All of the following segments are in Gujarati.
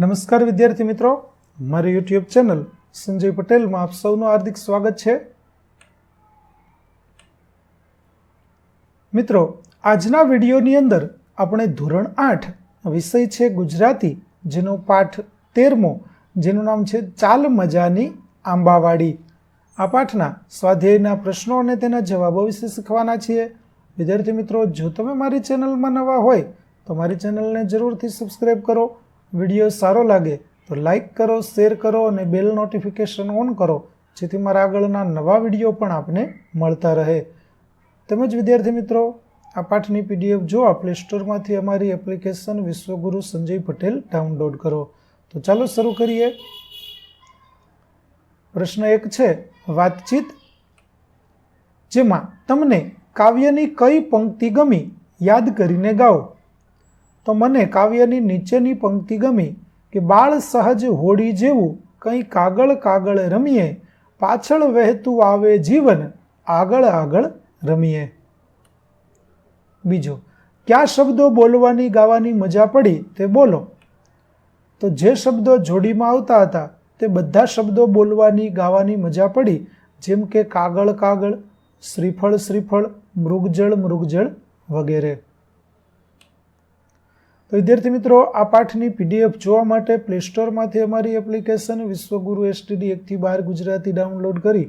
નમસ્કાર વિદ્યાર્થી મિત્રો. મારી યુટ્યુબ ચેનલ સંજય પટેલમાં આપ સૌનું હાર્દિક સ્વાગત છે. મિત્રો, આજના વિડીયોની અંદર આપણે ધોરણ આઠ વિષય છે ગુજરાતી, જેનો પાઠ તેરમો, જેનું નામ છે ચાલ મજાની આંબાવાડી. આ પાઠના સ્વાધ્યાયના પ્રશ્નો અને તેના જવાબો વિશે શીખવાના છીએ. વિદ્યાર્થી મિત્રો, જો તમે મારી ચેનલમાં નવા હોય તો મારી ચેનલને જરૂરથી સબસ્ક્રાઈબ કરો. વીડિયો સારો લાગે તો લાઈક કરો, શેર કરો અને બેલ નોટિફિકેશન ઓન કરો, જેથી મારા આગળના નવા વીડિયો પણ આપને મળતા રહે. તેમજ વિદ્યાર્થી મિત્રો, આ પાઠની પીડીએફ જો આ પ્લે સ્ટોરમાંથી અમારી એપ્લિકેશન વિશ્વગુરુ સંજય પટેલ ડાઉનલોડ કરો. તો ચાલો શરૂ કરીએ. પ્રશ્ન એક છે, વાતચીત જેમાં તમને કાવ્યની કઈ પંક્તિ ગમી, યાદ કરીને ગાઓ. તો મને કાવ્યની નીચેની પંક્તિ ગમી કે બાળ સહજ હોડી જેવું કંઈ કાગળ કાગળ રમીએ, પાછળ વહેતું આવે જીવન, આગળ આગળ રમીએ. બીજો, કયા શબ્દો બોલવાની ગાવાની મજા પડી તે બોલો. તો જે શબ્દો જોડીમાં આવતા હતા તે બધા શબ્દો બોલવાની ગાવાની મજા પડી, જેમ કે કાગળ કાગળ, શ્રીફળ શ્રીફળ, મૃગજળ મૃગજળ વગેરે. તો વિદ્યાર્થી મિત્રો, આ પાઠની પીડીએફ જોવા માટે પ્લે સ્ટોરમાંથી અમારી એપ્લિકેશન વિશ્વગુરુ એસટીડી એકથી બાર ગુજરાતી ડાઉનલોડ કરી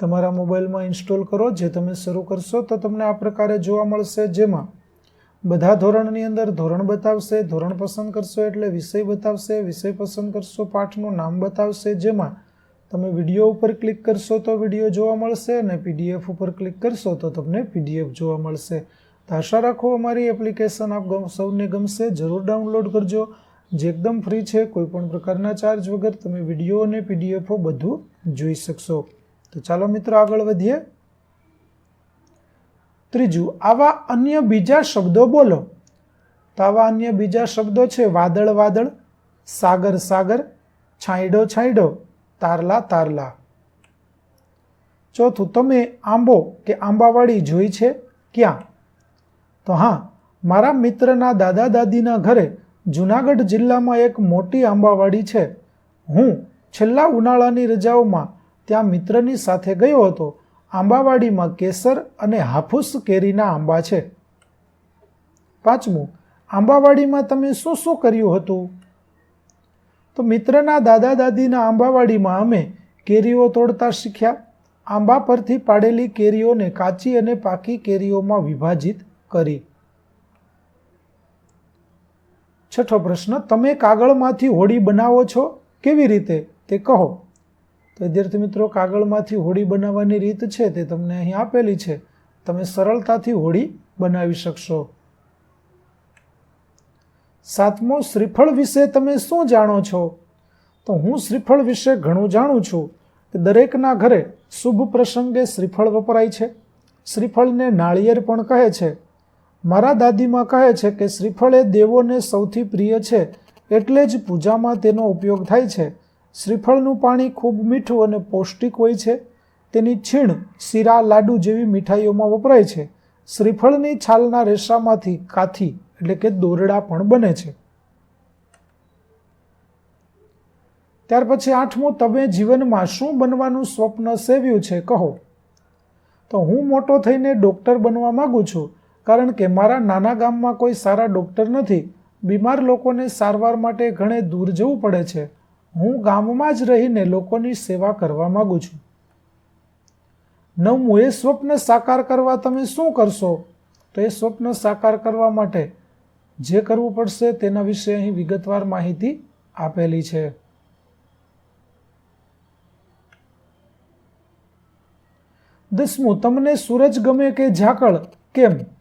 તમારા મોબાઈલમાં ઇન્સ્ટોલ કરો, જે તમે શરૂ કરશો તો તમને આ પ્રકારે જોવા મળશે. જેમાં બધા ધોરણની અંદર ધોરણ બતાવશે, ધોરણ પસંદ કરશો એટલે વિષય બતાવશે, વિષય પસંદ કરશો પાઠનું નામ બતાવશે, જેમાં તમે વીડિયો ઉપર ક્લિક કરશો તો વીડિયો જોવા મળશે અને પીડીએફ ઉપર ક્લિક કરશો તો તમને પીડીએફ જોવા મળશે. તો આશા રાખો અમારી એપ્લિકેશન આપ સૌને ગમશે. જરૂર ડાઉનલોડ કરજો. જે એકદમ ફ્રી છે કોઈ પણ પ્રકારના ચાર્જ વગર તમે વીડિયો અને પીડીએફો બધું જોઈ શકશો. તો ચાલો મિત્રો આગળ વધીએ. ત્રીજું, આવા અન્ય બીજા શબ્દો બોલો. તો આવા અન્ય બીજા શબ્દો છે, વાદળ વાદળ, સાગર સાગર, છાંયડો છાંયડો, તારલા તારલા. ચોથું, તમે આંબો કે આંબાવાડી જોઈ છે, ક્યાં? તો હા, મારા મિત્રના દાદા દાદીના ઘરે જુનાગઢ જિલ્લામાં એક મોટી આંબાવાડી છે. હું છેલ્લા ઉનાળાની રજાઓમાં ત્યાં મિત્રની સાથે ગયો હતો. આંબાવાડીમાં કેસર અને હાફૂસ કેરીના આંબા છે. પાંચમું, આંબાવાડીમાં તમે શું શું કર્યું હતું? તો મિત્રના દાદા દાદીના આંબાવાડીમાં અમે કેરીઓ તોડતા શીખ્યા. આંબા પરથી પાડેલી કેરીઓને કાચી અને પાકી કેરીઓમાં વિભાજિત કરી. છઠ્ઠો પ્રશ્ન, તમે કાગળમાંથી હોડી બનાવો છો? કેવી રીતે? તે કહો. તો વિદ્યાર્થી મિત્રો, કાગળમાંથી હોડી બનાવવાની રીત છે તે તમને અહીં આપેલી છે. તમે સરળતાથી હોડી બનાવી શકશો. સાતમો, શ્રીફળ વિશે તમે શું જાણો છો? તો હું શ્રીફળ વિશે ઘણું જાણું છું. કે દરેકના ઘરે શુભ પ્રસંગે શ્રીફળ વપરાય છે. શ્રીફળને નાળિયેર પણ કહે છે. મારા દાદીમાં કહે છે કે શ્રીફળ એ દેવોને સૌથી પ્રિય છે, એટલે જ પૂજામાં તેનો ઉપયોગ થાય છે. શ્રીફળનું પાણી ખૂબ મીઠું અને પૌષ્ટિક હોય છે. તેની છીણ શીરા, લાડુ જેવી મીઠાઈઓમાં વપરાય છે. શ્રીફળની છાલના રેસામાંથી કાથી, એટલે કે દોરડા પણ બને છે. ત્યાર પછી આઠમું, તમે જીવનમાં શું બનવાનું સ્વપ્ન સેવ્યું છે? કહો. તો હું મોટો થઈને ડૉક્ટર બનવા માગું છું. કારણ કે મારા નાના ગામમાં કોઈ સારા ડૉક્ટર નથી. બીમાર લોકોને સારવાર માટે ઘણે દૂર જવું પડે છે. હું ગામમાં જ રહીને લોકોની સેવા કરવા માગું છું. નવમું, એ સ્વપ્ન સાકાર કરવા તમે શું કરશો? તો એ સ્વપ્ન સાકાર કરવા માટે જે કરવું પડશે તેના વિશે અહીં વિગતવાર માહિતી આપેલી છે. દસમું, તમને સૂરજ ગમે કે ઝાકળ? કેમ?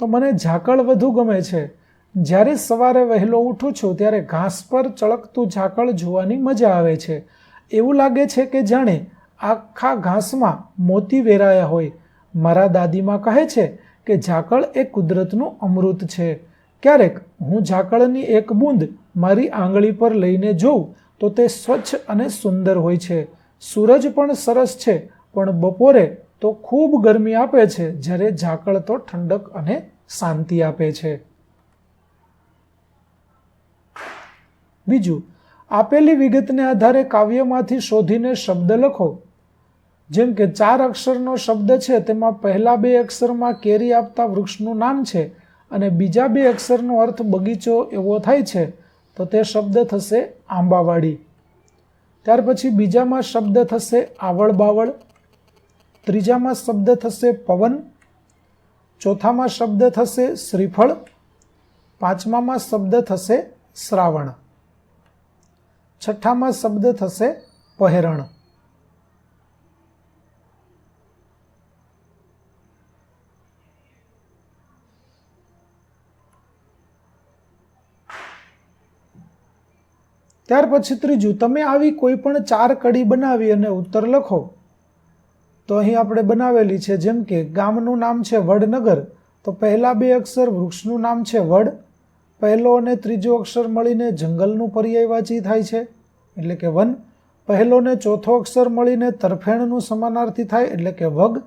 તો મને ઝાકળ વધુ ગમે છે. જ્યારે સવારે વહેલો ઉઠું છું, ત્યારે ઘાસ પર ચળકતું ઝાકળ જોવાની મજા આવે છે. એવું લાગે છે કે જાણે આખા ઘાસમાં મોતી વેરાયા હોય. મારા દાદીમાં કહે છે કે ઝાકળ એ કુદરતનું અમૃત છે. ક્યારેક હું ઝાકળની એક બૂંદ મારી આંગળી પર લઈને જોઉં, તો તે સ્વચ્છ અને સુંદર હોય છે. સૂરજ પણ સરસ છે, પણ બપોરે તો ખૂબ ગરમી આપે છે, જ્યારે ઝાકળ તો ઠંડક અને શાંતિ આપે છે. બીજું, આપેલી વિગતને આધારે કાવ્યમાંથી શોધીને શબ્દ લખો. જેમ કે ચાર અક્ષરનો શબ્દ છે, તેમાં પહેલા બે અક્ષરમાં કેરી આપતા વૃક્ષનું નામ છે અને બીજા બે અક્ષરનો અર્થ બગીચો એવો થાય છે, તો તે શબ્દ થશે આંબાવાડી. ત્યાર પછી બીજામાં શબ્દ થશે આવળ બાવળ ત્રીજામાં શબ્દ થશે પવન, ચોથામાં શબ્દ થશે શ્રીફળ, પાંચમામાં શબ્દ થશે શ્રાવણ, છઠ્ઠામાં શબ્દ થશે પહેરણ. ત્યાર પછી ત્રીજું, તમે આવી કોઈ પણ ચાર કડી બનાવી અને ઉત્તર લખો. તો અહીં આપણે બનાવેલી છે જેમ કે ગામનું નામ છે વડનગર, તો પહેલાં બે અક્ષર વૃક્ષનું નામ છે વડ, પહેલો અને ત્રીજો અક્ષર મળીને જંગલનું પર્યાયવાચી થાય છે, એટલે કે વન. પહેલો ને ચોથો અક્ષર મળીને તરફેણનું સમાનાર્થી થાય, એટલે કે વગ.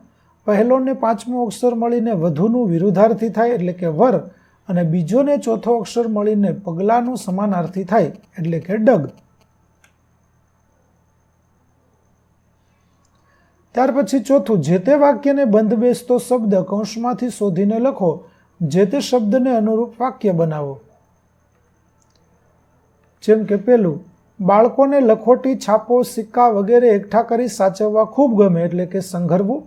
પહેલો ને પાંચમો અક્ષર મળીને વધુનું વિરુદ્ધાર્થી થાય, એટલે કે વર. અને બીજો ને ચોથો અક્ષર મળીને પગલાંનું સમાનાર્થી થાય, એટલે કે ડગ. ત્યાર પછી ચોથું, જે તે વાક્યને બંધ બેસતો શબ્દ કૌંસમાંથી શોધીને લખો, જે તે શબ્દને અનુરૂપ વાક્ય બનાવો. જેમ કે પેલું, બાળકોને લખોટી, છાપો, સિક્કા વગેરે એકઠા કરી સાચવવા ખૂબ ગમે એટલે કે સંઘરવું.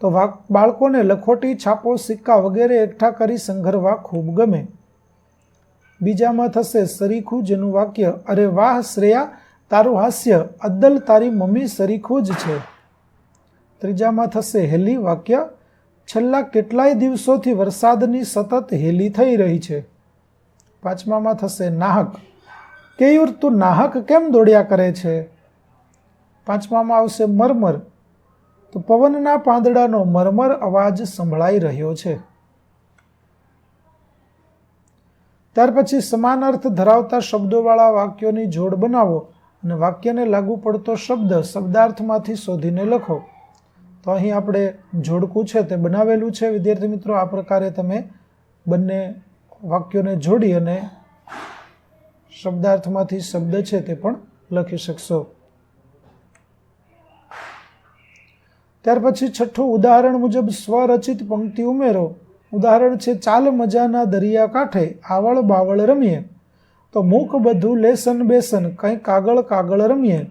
તો બાળકોને લખોટી, છાપો, સિક્કા વગેરે એકઠા કરી સંઘરવા ખૂબ ગમે. બીજામાં થશે, સરીખું જેનું વાક્ય, અરે વાહ શ્રેયા, તારું હાસ્ય, અદ્દલ તારી મમ્મી સરીખું જ છે. ત્રીજામાં થશે હેલી વાક્ય, છેલ્લા કેટલાય દિવસોથી વરસાદની સતત હેલી થઈ રહી છે. પાંચમામાં થશે, નાહક, કેયુર તું નાહક કેમ દોડ્યા કરે છે? પાંચમામાં આવશે, મરમર, તો પવનના પાંદડાનો મરમર અવાજ સંભળાઈ રહ્યો છે. ત્યાર પછી સમાન અર્થ ધરાવતા શબ્દોવાળા વાક્યોની જોડ બનાવો અને વાક્યને લાગુ પડતો શબ્દ શબ્દાર્થમાંથી શોધીને લખો. તો અહીં આપણે જોડકું છે તે બનાવેલું છે. વિદ્યાર્થી મિત્રો, આ પ્રકારે તમે બંને વાક્યોને જોડી અને શબ્દાર્થમાંથી શબ્દ છે તે પણ લખી શકશો. ત્યાર પછી છઠ્ઠું, ઉદાહરણ મુજબ સ્વરચિત પંક્તિ ઉમેરો. ઉદાહરણ છે, ચાલ મજાના દરિયા કાંઠે આવળ બાવળ રમીએ. તો મૂક બધું લેસન બેસન, કંઈ કાગળ કાગળ રમીએ.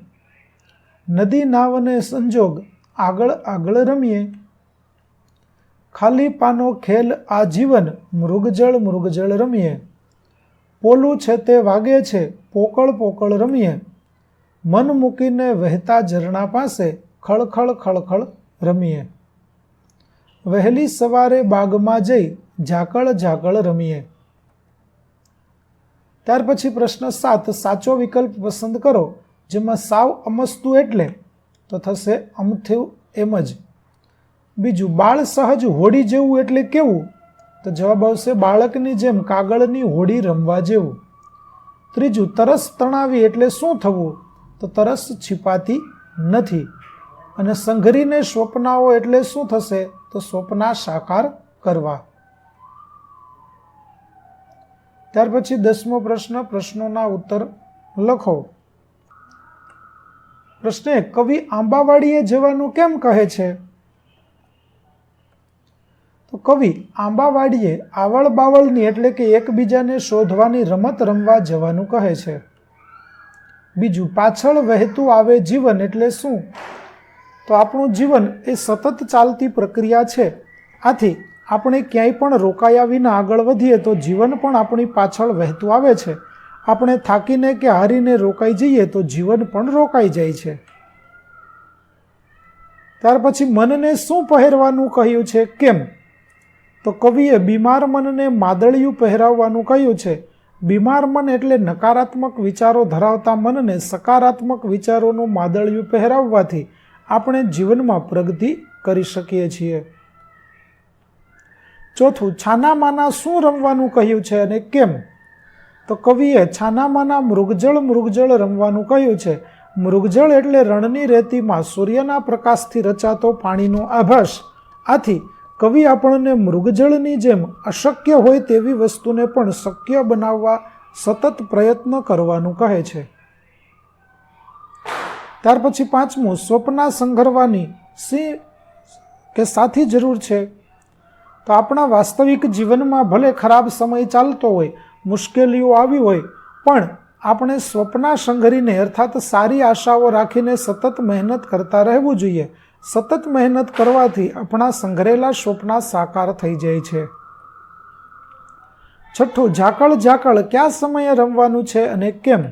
નદી નાવ અને સંજોગ આગળ આગળ રમીએ. ખાલી પાનો ખેલ જીવન મૃગજળ મૃગજળ રમીએ. પોલું છે તે વાગે છે, પોકળ પોકળ રમીએ. મન મૂકીને વહેતા ઝરણા પાસે ખળખળ ખળખળ રમીએ. વહેલી સવારે બાગમાં જઈ ઝાકળ ઝાકળ રમીએ. ત્યાર પછી પ્રશ્ન સાત, સાચો વિકલ્પ પસંદ કરો, જેમાં સાવ અમસ્તું એટલે તો થશે અમથું એમ જ. બીજું, બાળ સહજ હોડી જેવું એટલે કેવું? તો જવાબ આવશે બાળકની જેમ કાગળની હોડી રમવા જેવું. ત્રીજું, તરસ તણાવી એટલે શું થવું? તો તરસ છીપાતી નથી. અને સંઘરીને સ્વપ્નાઓ એટલે શું થશે? તો સ્વપ્ના સાકાર કરવા. ત્યાર પછી દસમો પ્રશ્ન, પ્રશ્નોના ઉત્તર લખો. પ્રશ્ન કવિ આંબાવાડીએ જવાનું કેમ કહે છે? તો કવિ, આંબાવાડીએ આવળ બાવળની એટલે કે એકબીજાને શોધવાની રમત રમવા જવાનું કહે છે. બીજું, પાછળ વહેતું આવે જીવન એટલે શું? તો આપણું જીવન એ સતત ચાલતી પ્રક્રિયા છે. આથી આપણે ક્યાંય પણ રોકાયા વિના આગળ વધીએ તો જીવન પણ આપણી પાછળ વહેતું આવે છે. આપણે થાકીને કે હારીને રોકાઈ જઈએ તો જીવન પણ રોકાઈ જાય છે. ત્યાર પછી મનને શું પહેરવાનું કહ્યું છે? કેમ? તો કવિએ બીમાર મનને માદળિયું પહેરાવવાનું કહ્યું છે. બીમાર મન એટલે નકારાત્મક વિચારો ધરાવતા મનને સકારાત્મક વિચારોનું માદળિયું પહેરાવવાથી આપણે જીવનમાં પ્રગતિ કરી શકીએ છીએ. ચોથું, છાનામાના શું રમવાનું કહ્યું છે અને કેમ? તો કવિએ છાનામાના મૃગજળ મૃગજળ રમવાનું કહ્યું છે. મૃગજળ એટલે રણની રેતીમાં સૂર્યના પ્રકાશથી રચાતો પાણીનો આભાસ. આથી કવિ આપણને મૃગજળની જેમ અશક્ય હોય તેવી વસ્તુને પણ શક્ય બનાવવા સતત પ્રયત્ન કરવાનું કહે છે. ત્યાર પછી પાંચમું, સ્વપ્ના સંઘરવાની સિંહ કે સાથી જરૂર છે. તો આપણા વાસ્તવિક જીવનમાં ભલે ખરાબ સમય ચાલતો હોય મુશ્કેલીઓ આવી હોય, પણ આપણે સ્વપ્ના સંઘરીને અર્થાત સારી આશાઓ રાખીને સતત મહેનત કરતા રહેવું જોઈએ. સતત મહેનત કરવાથી આપણા સંઘરેલા સ્વપ્ના સાકાર થઈ જાય છે. છઠ્ઠું, ઝાકળ ઝાકળ, કયા સમયે રમવાનું છે અને કેમ?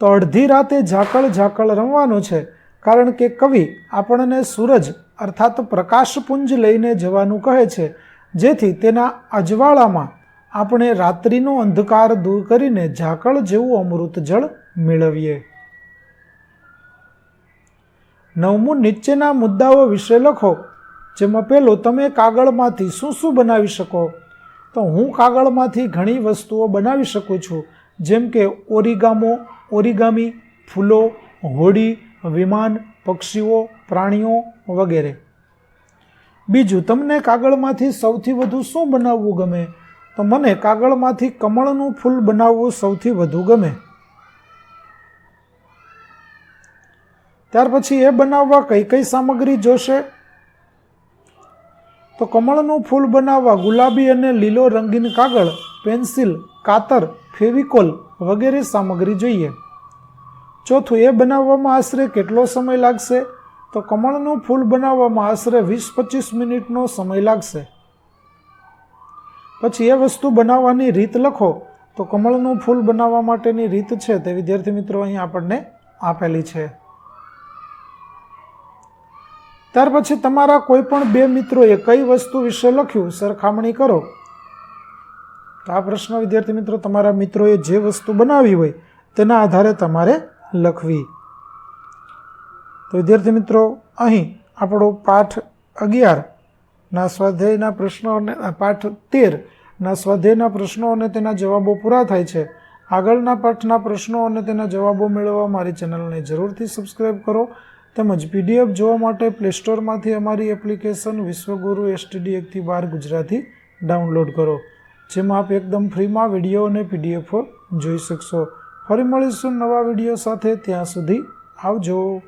તો અડધી રાતે ઝાકળ ઝાકળ રમવાનું છે, કારણ કે કવિ આપણને સૂરજ અર્થાત પ્રકાશપુંજ લઈને જવાનું કહે છે, જેથી તેના અજવાળામાં આપણે રાત્રિનો અંધકાર દૂર કરીને ઝાકળ જેવું અમૃત જળ મેળવીએ. નવમું, નીચેના મુદ્દાઓ વિશે લખો, જેમાં પહેલો, તમે કાગળમાંથી શું શું બનાવી શકો? તો હું કાગળમાંથી ઘણી વસ્તુઓ બનાવી શકું છું, જેમ કે ઓરિગામો, ઓરિગામી, ફૂલો, હોડી, વિમાન, પક્ષીઓ, પ્રાણીઓ વગેરે. બીજું, તમને કાગળમાંથી સૌથી વધુ શું બનાવવું ગમે? તો મને કાગળમાંથી કમળનું ફૂલ બનાવવું સૌથી વધુ ગમે. ત્યાર પછી એ બનાવવા કઈ કઈ સામગ્રી જોશે? તો કમળનું ફૂલ બનાવવા ગુલાબી અને લીલો રંગીન કાગળ, પેન્સિલ, કાતર, ફેવિકોલ વગેરે સામગ્રી જોઈએ. ચોથું, એ બનાવવામાં આશરે કેટલો સમય લાગશે? તો કમળનું ફૂલ બનાવવામાં આશરે વીસ પચીસ મિનિટનો સમય લાગશે. પછી એ વસ્તુ બનાવવાની રીત લખો. તો કમળનું ફૂલ બનાવવા માટેની રીત છે તે વિદ્યાર્થી મિત્રો અહીં આપણને આપેલી છે. ત્યાર પછી તમારા કોઈ પણ બે મિત્રોએ કઈ વસ્તુ વિશે લખ્યું, સરખામણી કરો. તો આ પ્રશ્ન વિદ્યાર્થી મિત્રો તમારા મિત્રોએ જે વસ્તુ બનાવી હોય તેના આધારે તમારે લખવી. તો વિદ્યાર્થી મિત્રો, અહીં આપણો પાઠ અગિયારના સ્વાધ્યાયના પ્રશ્નો અને પાઠ તેરના સ્વાધ્યાયના પ્રશ્નો અને તેના જવાબો પૂરા થાય છે. આગળના પાઠના પ્રશ્નો અને તેના જવાબો મેળવવા મારી ચેનલને જરૂરથી સબસ્ક્રાઈબ કરો તેમજ પીડીએફ જોવા માટે પ્લે સ્ટોરમાંથી અમારી એપ્લિકેશન વિશ્વગુરુ એસટીડી એકથી બાર ગુજરાતી ડાઉનલોડ કરો. જેમાં આપ એકદમ ફ્રીમાં વીડિયો અને પીડીએફ જોઈ શકશો. ફરી મળીશું નવા વીડિયો સાથે. ત્યાં સુધી આવજો.